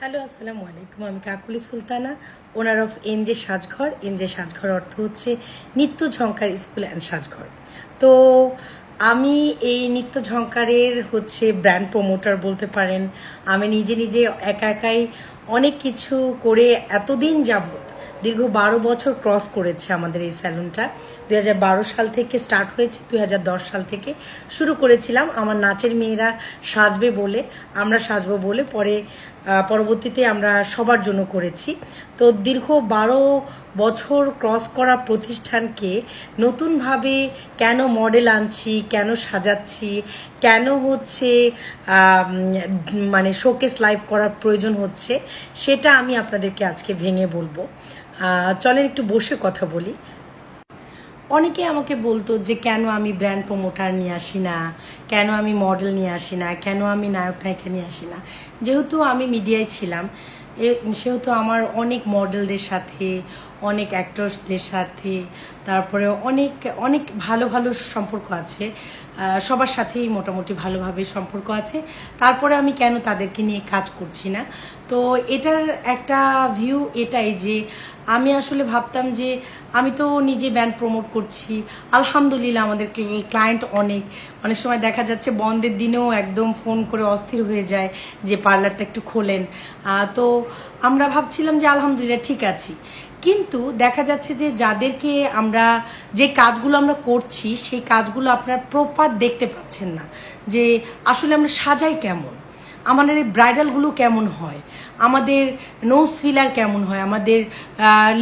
Hello, আসসালামু আলাইকুম। আমি Kakuli Sultana, owner of NJ Sajghor. NJ Sajghor অর্থ হচ্ছে নিত্য ঝঙ্কার স্কুল অ্যান্ড সাজঘর। তো আমি এই নিত্য ঝঙ্কারের হচ্ছে ব্র্যান্ড প্রমোটার বলতে পারেন। আমি নিজে নিজে একা একাই অনেক কিছু করে এতদিন যাবত দীর্ঘ বারো বছর ক্রস করেছে আমাদের এই স্যালুনটা। দুই হাজার বারো সাল থেকে স্টার্ট হয়েছে, দুই হাজার দশ সাল থেকে শুরু করেছিলাম। আমার নাচের মেয়েরা সাজবে বলে, আমরা সাজবো বলে। পরে পরবর্তীতে আমরা সবার জন্য করেছি। তো দীর্ঘ বারো বছর ক্রস করা প্রতিষ্ঠানকে নতুনভাবে কেন মডেল আনছি, কেন সাজাচ্ছি, কেন হচ্ছে মানে শোকেস লাইভ করার প্রয়োজন হচ্ছে, সেটা আমি আপনাদেরকে আজকে ভেঙে বলব। চলেন একটু বসে কথা বলি। অনেকে আমাকে বলতো যে, কেন আমি ব্র্যান্ড প্রমোটার নিয়ে আসি না? কেন আমি মডেল নিয়ে আসি না? কেন আমি নায়ক নায়িকা নিয়ে আসি না? যেহেতু আমি মিডিয়ায় ছিলাম সেহেতু আমার অনেক মডেলদের সাথে, অনেক অ্যাক্টর্সদের সাথে তারপরে অনেক অনেক ভালো ভালো সম্পর্ক আছে। সবার সাথেই মোটামুটি ভালোভাবে সম্পর্ক আছে। তারপরে আমি কেন তাদেরকে নিয়ে কাজ করছি না? তো এটার একটা ভিউ এটাই যে, আমি আসলে ভাবতাম যে, আমি তো নিজে ব্যান্ড প্রমোট করছি। আলহামদুলিল্লাহ আমাদের ক্লায়েন্ট অনেক। অনেক সময় দেখা যাচ্ছে বন্ধের দিনেও একদম ফোন করে অস্থির হয়ে যায় যে পার্লারটা একটু খোলেন। তো আমরা ভাবছিলাম যে আলহামদুলিল্লাহ ঠিক আছি। কিন্তু দেখা যাচ্ছে যে যাদেরকে আমরা যে কাজগুলো আমরা করছি, সেই কাজগুলো আপনার প্রপার দেখতে পাচ্ছেন না যে আসলে আমরা সাজাই কেমন। আমাদের এই ব্রাইডালগুলো কেমন হয়? আমাদের নোজ ফিলার কেমন হয়? আমাদের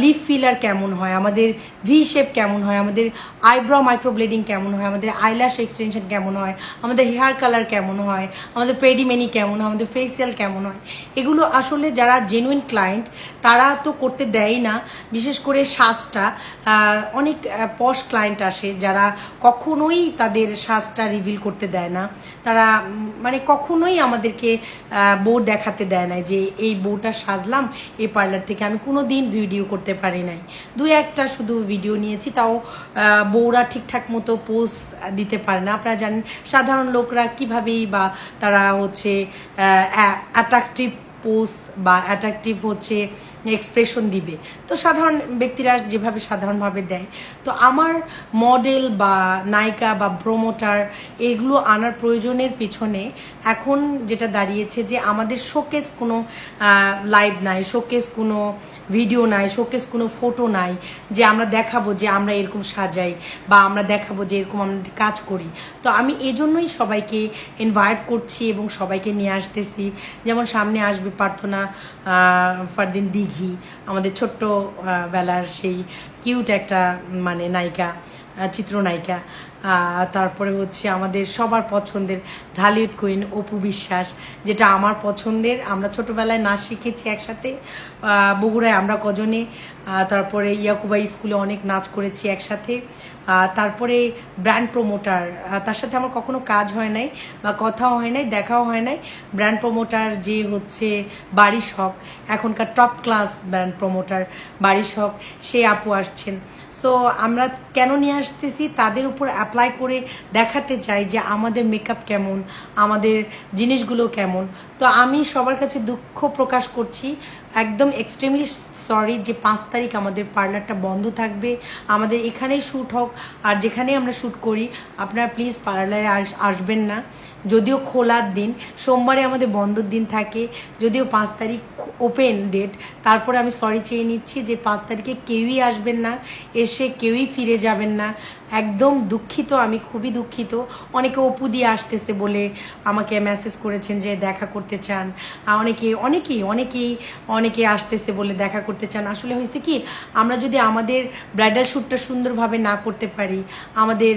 লিপ ফিলার কেমন হয়? আমাদের ভি শেপ কেমন হয়? আমাদের আইব্রো মাইক্রোব্লেডিং কেমন হয়? আমাদের আইল্যাশ এক্সটেনশন কেমন হয়? আমাদের হেয়ার কালার কেমন হয়? আমাদের পেডিমেনি কেমন হয়? আমাদের ফেসিয়াল কেমন হয়? এগুলো আসলে যারা জেনুইন ক্লায়েন্ট তারা তো করতে দেয় না। বিশেষ করে শ্বাসটা অনেক পশ ক্লায়েন্ট আসে যারা কখনোই তাদের শ্বাসটা রিভিল করতে দেয় না। তারা মানে কখনোই আমাদেরকে বউ দেখাতে দেয় না যে এই বউটা সাজলাম, এই পার্লার থেকে আমি কোনো দিন ভিডিও করতে পারি নাই। দু একটা শুধু ভিডিও নিয়েছি, তাও বউরা ঠিকঠাক মতো পোজ দিতে পারে না। আপনারা জানেন, সাধারণ লোকরা কিভাবেই বা তারা হচ্ছে অ্যাট্রাকটিভ পোজ বা অ্যাট্রাকটিভ হচ্ছে এক্সপ্রেশন দিবে। তো সাধারণ ব্যক্তিরা যেভাবে সাধারণভাবে দেয়। তো আমার মডেল বা নায়িকা বা প্রোমোটার এগুলো আনার প্রয়োজনের পিছনে এখন যেটা দাঁড়িয়েছে যে আমাদের শোকেস কোনো লাইভ নাই। শোকেস কোনো ভিডিও নাই শোকেস কোনো ফটো নাই যে আমরা দেখাবো যে আমরা এরকম সাজাই বা আমরা দেখাবো যে এরকম আমরা কাজ করি। তো আমি এজন্যই সবাইকে ইনভাইট করছি এবং সবাইকে নিয়ে আসতেছি। যেমন সামনে আসবে প্রার্থনা ফারদিন দিঘি, আমাদের ছোট্ট বেলার সেই কিউট একটা মানে নায়িকা। চিত্রনায়িকা। তারপরে হচ্ছে আমাদের সবার পছন্দের ঢালিউড কুইন অপু বিশ্বাস, যেটা আমার পছন্দের। আমরা ছোটবেলায় নাচ শিখেছি একসাথে বগুড়ায় আমরা কজনে। তারপরে ইয়াকুবাই স্কুলে অনেক নাচ করেছি একসাথে। তারপরে ব্র্যান্ড প্রমোটার তার সাথে আমার কখনো কাজ হয় নাই বা কথাও হয় নাই, দেখাও হয় নাই। ব্র্যান্ড প্রমোটার যে হচ্ছে বাড়ি শখ, এখনকার টপ ক্লাস ব্র্যান্ড প্রমোটার বাড়ি শখ সে আপু আসছেন। সো আমরা কেন নিয়ে আসতেছি? তাদের উপর অ্যাপ্লাই করে দেখাতে চাই যে আমাদের মেকআপ কেমন, আমাদের জিনিসগুলো কেমন। তো আমি সবার কাছে দুঃখ প্রকাশ করছি, একদম এক্সট্রিমলি সরি যে পাঁচ তারিখ আমাদের পার্লারটা বন্ধ থাকবে, আমাদের এখানেই শ্যুট হোক আর যেখানে আমরা শ্যুট করি আপনারা প্লিজ পার্লারে আস- আসবেন না। যদিও খোলার দিন, সোমবারে আমাদের বন্ধর দিন থাকে, যদিও পাঁচ তারিখ ওপেন ডেট তারপরে আমি সরি চেয়ে নিচ্ছি যে পাঁচ তারিখে কেউই আসবেন না, এসে কেউই ফিরে যাবেন না। একদম দুঃখিত, আমি খুবই দুঃখিত। অনেকে অপু দিয়ে আসতেছে বলে আমাকে মেসেজ করেছেন যে দেখা করতে চান। অনেকে, অনেকেই অনেকেই, অনেকে আসতেছে বলে দেখা করতে চান। আসলে হয়েছে কি, আমরা যদি আমাদের ব্রাইডাল শ্যুটটা সুন্দরভাবে না করতে পারি, আমাদের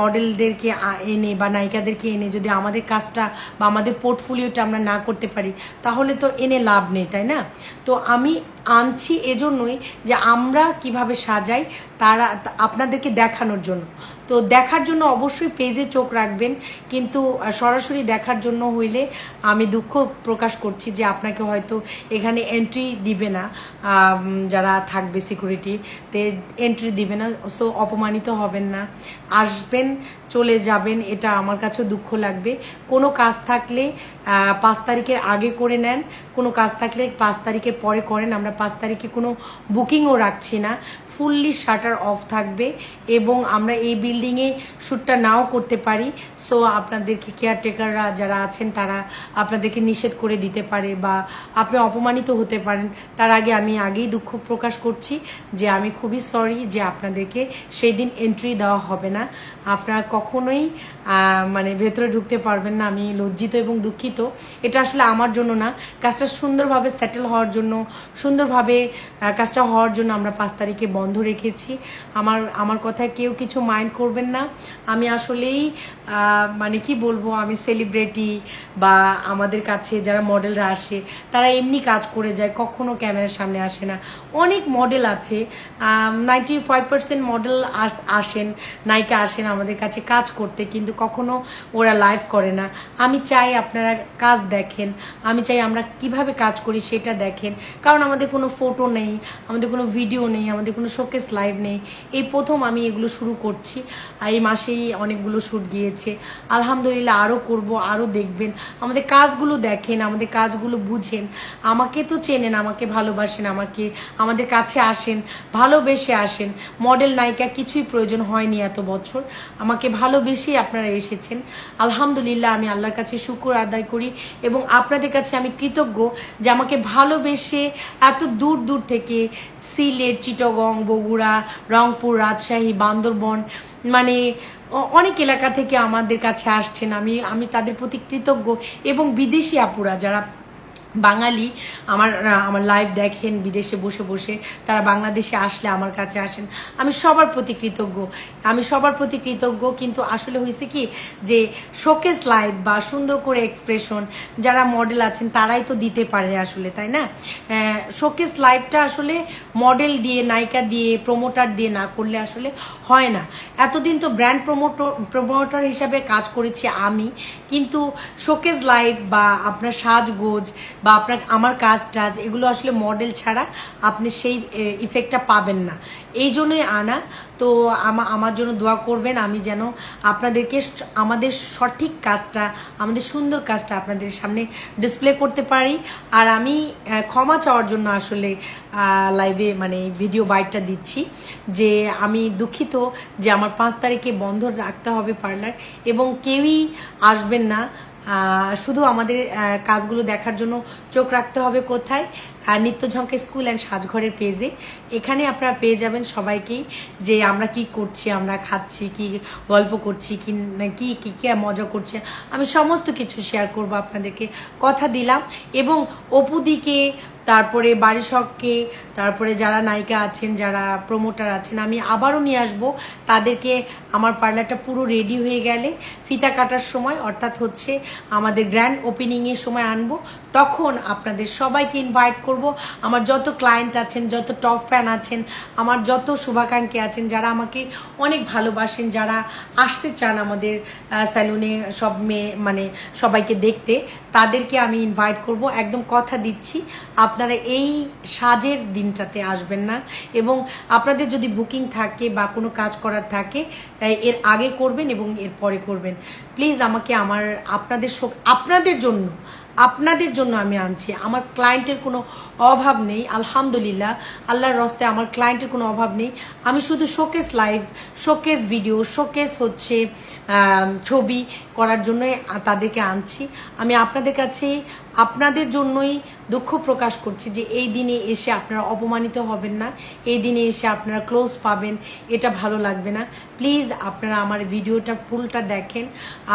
মডেলদেরকে এনে বা নায়িকাদেরকে এনে যদি আমাদের কাজটা বা আমাদের পোর্টফোলিওটা আমরা না করতে পারি, তাহলে তো এনে লাভ নেই, তাই না? তো আমি আনছি এজন্যই যে আমরা কীভাবে সাজাই, তারা, আপনাদেরকে দেখানোর জন্য। তো দেখার জন্য অবশ্যই পেজে চোখ রাখবেন, কিন্তু সরাসরি দেখার জন্য হইলে আমি দুঃখ প্রকাশ করছি যে আপনাকে হয়তো এখানে এন্ট্রি দিবে না যারা থাকবে সিকিউরিটি তে এন্ট্রি দিবে না সো অপমানিত হবেন না। আসবেন, চলে যাবেন, এটা আমার কাছেও দুঃখ লাগবে। কোনো কাজ থাকলে পাঁচ তারিখের আগে করে নেন। কোনো কাজ থাকলে পাঁচ তারিখের পরে করেন। আমরা পাঁচ তারিখে কোনো বুকিংও রাখছি না। ফুললি শাটার অফ থাকবে এবং আমরা এই বিল্ডিংয়ে শ্যুটটা নাও করতে পারি। সো আপনাদেরকে কেয়ারটেকাররা যারা আছেন, তারা আপনাদেরকে নিষেধ করে দিতে পারে বা আপনি অপমানিত হতে পারেন। তার আগে আমি আগেই দুঃখ প্রকাশ করছি যে আমি খুবই সরি যে আপনাদেরকে সেই দিন এন্ট্রি দেওয়া হবে না। আপনারা কখনোই মানে ভেতরে ঢুকতে পারবেন না। আমি লজ্জিত এবং দুঃখিত। এটা আসলে আমার জন্য না। কাজটা সুন্দরভাবে সেটেল হওয়ার জন্য, সুন্দরভাবে কাজটা হওয়ার জন্য আমরা পাঁচ তারিখে বন্ধ রেখেছি। আমার আমার কথায় কেউ কিছু মাইন্ড করবেন না। আমি আসলেই মানে কি বলব, আমি সেলিব্রিটি বা আমাদের কাছে যারা মডেলরা আসে, তারা এমনি কাজ করে যায়, কখনো ক্যামেরার সামনে আসে না। অনেক মডেল আছে নাইনটি ফাইভ পার্সেন্ট মডেল আসেন, নায়িকা আসেন আমাদের কাছে কাজ করতে, কিন্তু কখনো ওরা লাইভ করে না। আমি চাই আপনারা কাজ দেখেন। আমি চাই আমরা কীভাবে কাজ করি সেটা দেখেন। কারণ আমাদের কোনো ফটো নেই, আমাদের কোনো ভিডিও নেই, আমাদের কোনো শোকেস লাইভ নেই। এই প্রথম আমি এগুলো শুরু করছি। এই মাসেই অনেকগুলো শ্যুট গিয়েছে। আলহামদুলিল্লাহ আরও করব আরও দেখবেন। আমাদের কাজগুলো দেখেন, আমাদের কাজগুলো বুঝেন। আমাকে তো চেনেন, আমাকে ভালোবাসেন, আমাকে, আমাদের কাছে আসেন, ভালোবেসে আসেন। মডেল নায়িকা কিছুই প্রয়োজন হয়নি এত বছর। আমাকে ভালোবেসেই আপনারা এসেছেন। আলহামদুলিল্লাহ আমি আল্লাহর কাছে শুকুর আদায় এবং আপনাদের কাছে আমি কৃতজ্ঞ যে আমাকে ভালোবেসে এত দূর দূর থেকে সিলেট, চিটগং, বগুড়া, রংপুর, রাজশাহী, বান্দরবন মানে অনেক এলাকা থেকে আমাদের কাছে আসছেন। আমি আমি তাদের প্রতি কৃতজ্ঞ এবং বিদেশি আপুরা যারা বাঙালি আমার আমার লাইভ দেখেন, বিদেশে বসে বসে তারা বাংলাদেশে আসলে আমার কাছে আসেন। আমি সবার প্রতি কৃতজ্ঞ। আমি সবার প্রতি কৃতজ্ঞ, কিন্তু আসলে হয়েছে কি যে শোকেস লাইভ বা সুন্দর করে এক্সপ্রেশন যারা মডেল আছেন, তারাই তো দিতে পারে আসলে, তাই না? শোকেস লাইভটা আসলে মডেল দিয়ে, নায়িকা দিয়ে প্রমোটার দিয়ে না করলে আসলে হয় না। এতদিন তো ব্র্যান্ড প্রমোটর প্রমোটার হিসাবে কাজ করেছি আমি, কিন্তু শোকেস লাইভ বা আপনার সাজগোজ বা আপনার, আমার কাজ টাজ, এগুলো আসলে মডেল ছাড়া আপনি সেই ইফেক্টটা পাবেন না। এই জন্যই আনা। তো আমা- আমার জন্য দোয়া করবেন, আমি যেন আপনাদেরকে আমাদের সঠিক কাজটা, আমাদের সুন্দর কাজটা আপনাদের সামনে ডিসপ্লে করতে পারি। আর আমি ক্ষমা চাওয়ার জন্য আসলে লাইভে মানে ভিডিও বাইটটা দিচ্ছি যে আমি দুঃখিত যে আমার পাঁচ তারিখে বন্ধ রাখতে হবে পার্লার এবং কেউই আসবেন না। শুধু আমাদের কাজগুলো দেখার জন্য চোখ রাখতে হবে কোথায়। নিত্যঝঙ্কে নিত্য ঝঙ্কে স্কুল অ্যান্ড সাজঘরের পেজে এখানে আপনারা পেয়ে যাবেন সবাইকেই যে আমরা কি করছি, আমরা খাচ্ছি, কি গল্প করছি, কি কি, কী কী মজা করছে। আমি সমস্ত কিছু শেয়ার করব আপনাদেরকে। কথা দিলাম। এবং অপুদিকে তারপরে বারিশককে তারপরে যারা নায়িকা আছেন, যারা প্রমোটার আছেন, আমি আবারও নিয়ে আসব। তাদেরকে আমার পার্লারটা পুরো রেডি হয়ে গেলে ফিতা কাটার সময়, অর্থাৎ হচ্ছে আমাদের গ্র্যান্ড ওপেনিংয়ের সময় আনব। তখন আপনাদের সবাইকে ইনভাইট করব। আমার যত ক্লায়েন্ট আছেন, যত টপ ফ্যান আছেন, আমার যত শুভাকাঙ্ক্ষী আছেন, যারা আমাকে অনেক ভালোবাসেন, যারা আসতে চান আমাদের স্যালুনে সব মেয়ে মানে সবাইকে দেখতে, তাদেরকে আমি ইনভাইট করব। একদম কথা দিচ্ছি। আপনারা এই সাজের দিনটাতে আসবেন না। এবং আপনাদের যদি বুকিং থাকে বা কোনো কাজ করার থাকে এর আগে করবেন এবং এর পরে করবেন। প্লিজ আমাকে আমার, আপনাদের আপনাদের জন্য আপনাদের জন্য আমি আনছি। আমার ক্লায়েন্টের কোনো অভাব নেই, আলহামদুলিল্লাহ। আল্লাহর রস্তে আমার ক্লায়েন্টের কোনো অভাব নেই। আমি শুধু showcase live showcase video showcase হচ্ছে ছবি করার জন্যই তাদেরকে আনছি। আমি আপনাদের কাছে, আপনাদের জন্যই দুঃখ প্রকাশ করছি যে এই দিনে এসে আপনারা অপমানিত হবেন না। এই দিনে এসে আপনারা ক্লোজ পাবেন, এটা ভালো লাগবে না। প্লিজ আপনারা আমার ভিডিওটা ফুলটা দেখেন।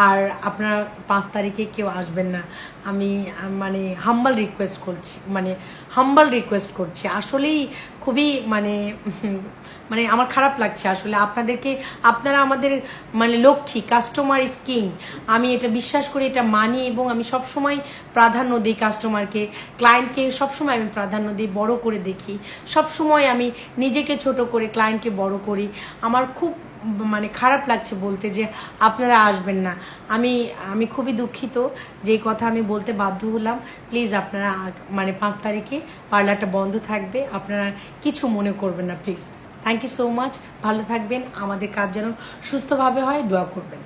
আর আপনারা পাঁচ তারিখে কেউ আসবেন না। আমি মানে হাম্বাল রিকোয়েস্ট করছি মানে হাম্বাল রিকোয়েস্ট করছি। আসলেই খুবই মানে মানে আমার খারাপ লাগছে। আসলে আপনাদেরকে, আপনারা আমাদের মানে লক্ষ্মী কাস্টমার ইজ কিং আমি এটা বিশ্বাস করি, এটা মানি এবং আমি সব সময় প্রাধান্য দিই কাস্টমারকে ক্লায়েন্টকে সবসময় আমি প্রাধান্য দিই, বড় করে দেখি। সব সময় আমি নিজেকে ছোট করে ক্লায়েন্টকে বড় করি। আমার খুব মানে খারাপ লাগছে বলতে যে আপনারা আসবেন না। আমি আমি খুবই দুঃখিত যে কথা আমি বলতে বাধ্য হলাম। প্লিজ আপনারা মানে পাঁচ তারিখে পার্লারটা বন্ধ থাকবে। আপনারা কিছু মনে করবেন না please thank you so much ভালো থাকবেন। আমাদের কাজ যেন সুস্থভাবে হয়, দোয়া করবেন।